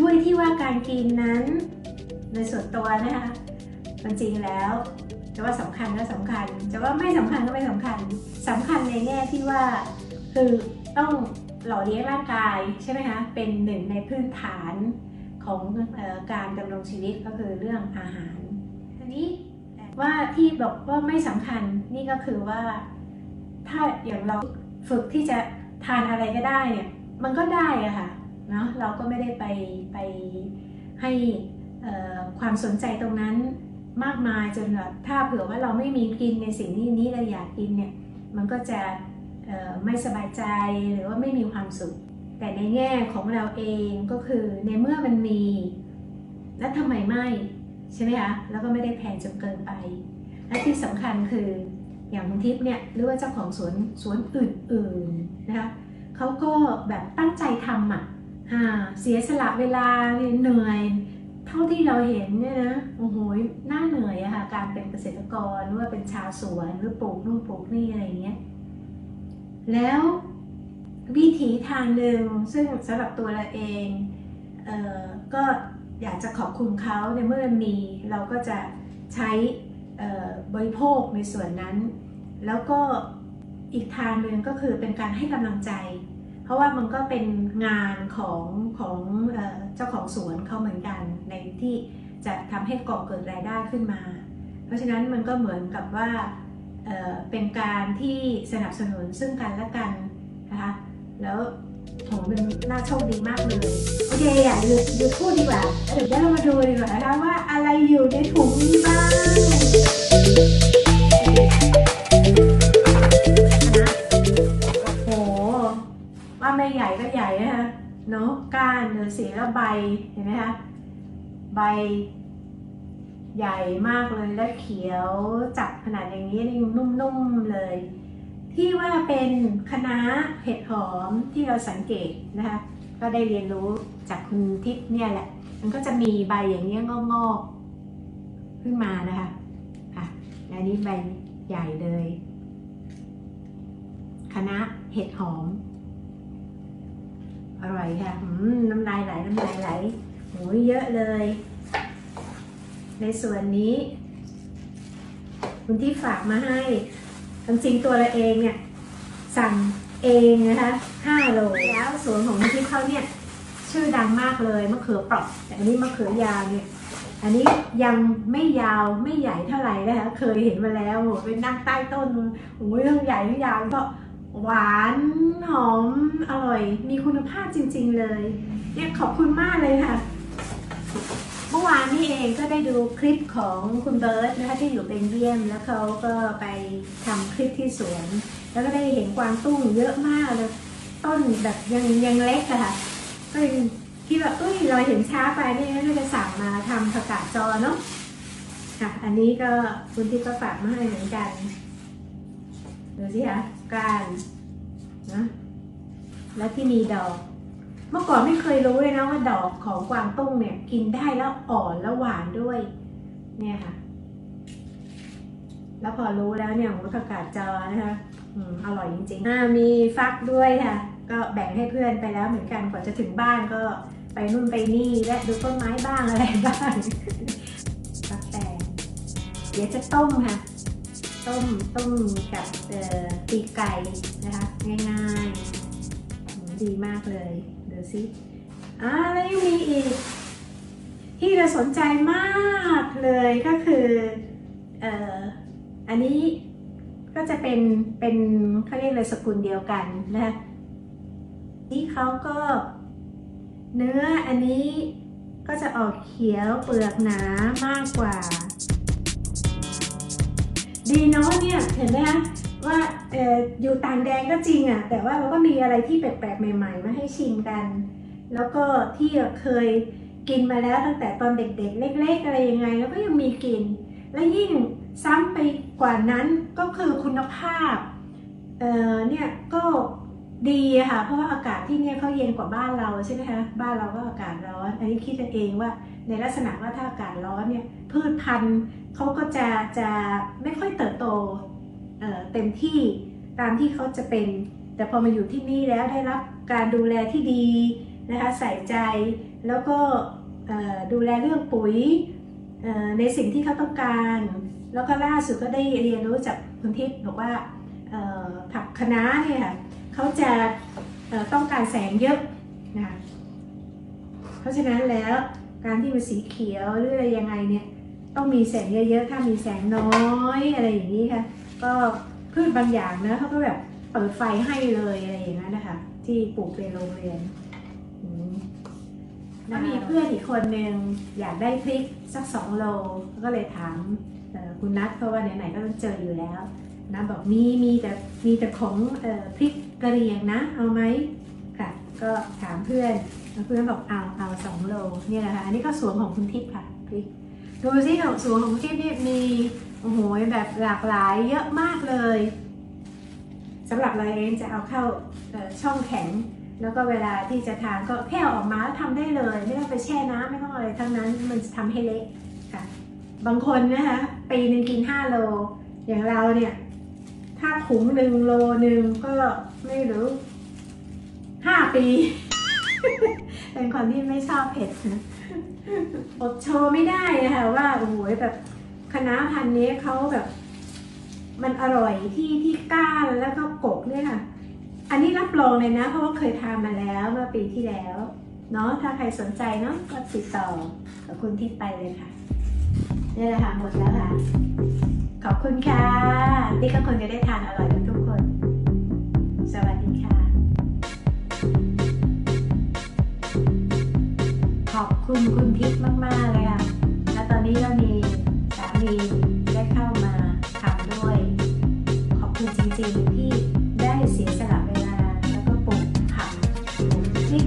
ด้วยที่ว่าการกินนั้น ในส่วนตัวนะคะมันจริงแล้วจะว่าสำคัญก็สำคัญจะว่าไม่สำคัญก็ไม่สำคัญสำคัญในแง่ที่ว่าคือต้องหล่อเลี้ยงร่างกายใช่ไหมคะเป็นหนึ่งในพื้นฐานของออการดำรงชีวิตก็คือเรื่องอาหารทีนี้ว่าที่บอกว่าไม่สำคัญนี่ก็คือว่า ถ้าอย่างเราฝึกที่จะทานอะไรก็ได้เนี่ยมันก็ได้อะค่ะ เนาะเราก็ไม่ได้ไปไปให้ความสนใจตรงนั้นมากมายจนแบบถ้าเผื่อว่าเราไม่มีกินในสิ่งที่นี้เราอยากกินเนี่ยมันก็จะไม่สบายใจหรือว่าไม่มีความสุข แต่ในแง่ของเราเองก็คือในเมื่อมันมี แล้วทำไมไม่ใช่ไหมคะแล้วก็ไม่ได้แพงจนเกินไป และที่สำคัญคืออย่างคุณทิพย์เนี่ยหรือว่าเจ้าของสวนสวนอื่นๆนะคะเขาก็แบบตั้งใจทำอะอ่า เสียสละเวลาเหนื่อยเท่าที่เราเห็นเนี่ยนะโอ้โหน่าเหนื่อยอะค่ะการเป็นเกษตรกรหรือว่าเป็นชาวสวนหรือปลูกนู่นปลูกนี่อะไรเงี้ยแล้ววิถีทางหนึ่งซึ่งสำหรับตัวเราเองเออก็อยากจะขอบคุณเขาในเมื่อมีเราก็จะใช้บริโภคในส่วนนั้น แล้วก็อีกทางหนึ่งก็คือเป็นการให้กำลังใจ เพราะว่ามันก็เป็นงานของของเจ้าของสวนเขาเหมือนกันในที่จะทำให้ก่อเกิดรายได้ขึ้นมา เพราะฉะนั้นมันก็เหมือนกับว่าเเป็นการที่สนับสนุนซึ่งกันและกันนะคะแล้วโหเป็นน่าโชคดีมากเลย โอเคอะหยุดหยุดพูดดีกว่าเดี๋ยวเรามาดูดีกว่านะคะว่าอะไรอยู่ในถุงนี้บ้าง แล้วใบเห็นไหมคะใบใหญ่มากเลยและเขียวจับขนาดอย่างนี้นี่นุ่มๆเลย ที่ว่าเป็นคณะเห็ดหอมที่เราสังเกตนะคะก็ได้เรียนรู้จากคุณทิพย์เนี่ยแหละ มันก็จะมีใบอย่างเงี้งอกๆขึ้นมานะคะค่ะและนี่ใบใหญ่เลยคณะเห็ดหอม อร่อยค่ะน้ำลายไหลน้ำลายไหลโหเยอะเลย ในส่วนนี้คุณที่ฝากมาให้จริงตัวเราเองเนี่ย สั่งเองนะคะ5โลแล้วสวนของคุณที่เขาเนี่ย ชื่อดังมากเลยมะเขือเปราะแต่อันนี้มะเขือยาวเนี่ย อันนี้ยังไม่ยาวไม่ใหญ่เท่าไหร่นะคะเคยเห็นมาแล้วโหเป็นนั่งใต้ต้นโอ้ยเรื่องใหญ่เรื่องยาวก็ หวานหอมอร่อย มีคุณภาพจริง ๆเลย เนี่ยขอบคุณมากเลยค่ะ เมื่อวานนี่เองก็ได้ดูคลิปของคุณเบิร์ตนะคะที่อยู่เป็นเยี่ยม แล้วเขาก็ไปทำคลิปที่สวน แล้วก็ได้เห็นกวางตุ้งเยอะมากเลยต้นแบบยังยังเล็กอะค่ะก็เลยคิดว่าเอ้ยเราเห็นช้าไปนี่น่าจะสั่งมาทำผักกาดจอเนาะค่ะ อันนี้ก็คุณที่ก็ฝากมาให้เหมือนกันดูสิคะ การนะแล้วที่มีดอก เมื่อก่อนไม่เคยรู้เลยนะว่าดอกของกวางตุ้งเนี่ย กินได้แล้วอ่อนแล้วหวานด้วย เนี่ยค่ะ แล้วพอรู้แล้วเนี่ยผมผักกาดจอนะคะอืมอร่อยจริงๆอ่ามีฟักด้วยค่ะ ก็แบ่งให้เพื่อนไปแล้วเหมือนกันกว่าจะถึงบ้านก็ไปนู่นไปนี่และดูต้นไม้บ้างอะไรบ้างฟักแตงเดี๋ยวจะต้มค่ะ ต้มต้มกับเอ่อปีไก่นะคะ ง่ายๆ ดีมากเลยดูสิอ่าแล้วยังมีอีก ที่เราสนใจมากเลยก็คือเอ่ออันนี้ก็จะเป็นเป็นเขาเรียกเลยสกุลเดียวกันนะคะนี่เขาก็ เนื้ออันนี้ก็จะออกเขียวเปลือกหนามากกว่า ดีเนาะเนี่ยเห็นไหมคะว่าอออยู่ต่างแดนก็จริงอะ่ะแต่ว่าเราก็มีอะไรที่แปลกๆใหม่ ๆ มาให้ชิมกัน แล้วก็ที่เคยกินมาแล้วตั้งแต่ตอนเด็กๆ เล็ก ๆ อะไรยังไง แล้วก็ยังมีกิน และยิ่งซ้ำไปกว่านั้นก็คือคุณภาพเออเนี่ยก็ ดีค่ะ เพราะว่าอากาศที่เนี่ยเขาเย็นกว่าบ้านเราใช่ไหมคะบ้านเราก็อากาศร้อน อันนี้คิดเองว่าในลักษณะว่าถ้าอากาศร้อนเนี่ยพืชพันธุ์เขาก็จะจะไม่ค่อยเติบโตเเต็มที่ตามที่เขาจะเป็น แต่พอมาอยู่ที่นี่แล้วได้รับการดูแลที่ดีนะคะใส่ใจแล้วก็ดูแลเรื่องปุ๋ยในสิ่งที่เขาต้องการ แล้วก็ล่าสุดก็ได้เรียนรู้จากคุณทิพย์บอกว่าผักคะน้าเนี่ยค่ะ เขาจะต้องการแสงเยอะนะคะเพราะฉะนั้นแล้วการที่มันสีเขียวหรืออะไรยังไงเนี่ยต้องมีแสงเยอะๆ ถ้ามีแสงน้อยอะไรอย่างนี้ค่ะ ก็พืชบางอย่างนะเขาก็แบบเปิดไฟให้เลยอะไรอย่างนั้นนะคะ ที่ปลูกในโรงเรียนแล้วมีเพื่อนอีกคนหนึ่งอยากได้พริกสักสองโล ก็เลยถามคุณนัทเพราะว่าไหนๆก็ต้องเจออยู่แล้ว นะบอกมีมีแต่มีแต่ของออพริกกระเรียงนะ เอาไหมค่ะ ก็ถามเพื่อนเพื่อนบอกเอาเอาสองโลนี่แหละค่ะอันนี้ก็สวนของคุณทิพย์ค่ะพริกดูสิของสวนของคุณทิพย์นี่มีโอ้โหแบบหลากหลายเยอะมากเลยสำหรับเราเองจะเอาเข้าช่องแข็งแล้วก็เวลาที่จะทานก็แค่ออกมาแล้วทำได้เลย ไม่ต้องไปแช่น้ำไม่ต้องอะไรทั้งนั้นมันจะทำให้เละค่ะ บางคนนะคะปีนึงกิน 5 โล อย่างเราเนี่ย ถุงหนึ่งโลหนึ่งก็ไม่รู้ห้าปี เป็นคนที่ไม่ชอบเผ็ดนะอดโชว์ไม่ได้นะคะว่าโอ้โหแบบคณะพันธุ์นี้เขาแบบ มันอร่อยที่ที่ก้านแล้วก็กกเนี่ยค่ะ อันนี้รับรองเลยนะ เพราะว่าเคยทานมาแล้วเมื่อปีที่แล้วเนาะถ้าใครสนใจเนาะก็ติดต่อกับคุณทิพย์ไปเลยค่ะนี่แหละค่ะหมดแล้วค่ะ ขอบคุณค่ะที่ก็คนจะได้ทานอร่อยกันทุกคน สวัสดีค่ะ ขอบคุณคุณทิพย์มาก ๆ เลยค่ะ และตอนนี้ก็มีสามีได้เข้ามาทำด้วย ขอบคุณจริง ๆ ที่ได้เสียสละเวลาแล้วก็ปลูกผักปลูกพริก